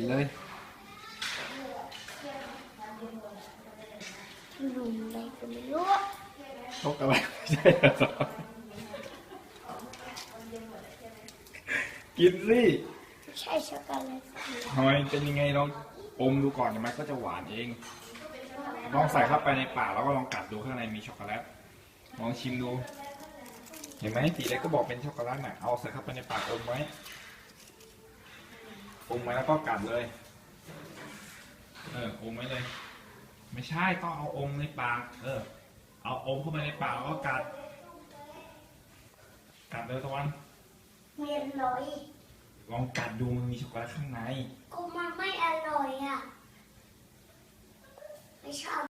กินเลยลุงอะไรก็ไม่รู้ชกอะไรไม่ใช่เหรอกินสิไม่ใช่ช็อกโกแลตทำไมเป็นยังไงลองอมดูก่อนเดี๋ยวมันก็จะหวานเอง ลองใส่เข้าไปในปากแล้วก็ลองกัดดูข้างในมีช็อกโกแลต ลองชิมดู เห็นไหมตีเล็กก็บอกเป็นช็อกโกแลตน่ะ เอาใส่เข้าไปในปากอมไว้ อมไว้แล้วก็กัดเลย เอออมไว้เลย ไม่ใช่ต้องเอาอมในปาก เออ เอาอมเข้าไปในปากแล้วก็กัด กัดเลยตะวันไม่อร่อย ลองกัดดูมันมีช็อกโกแลตข้างใน ก็มันไม่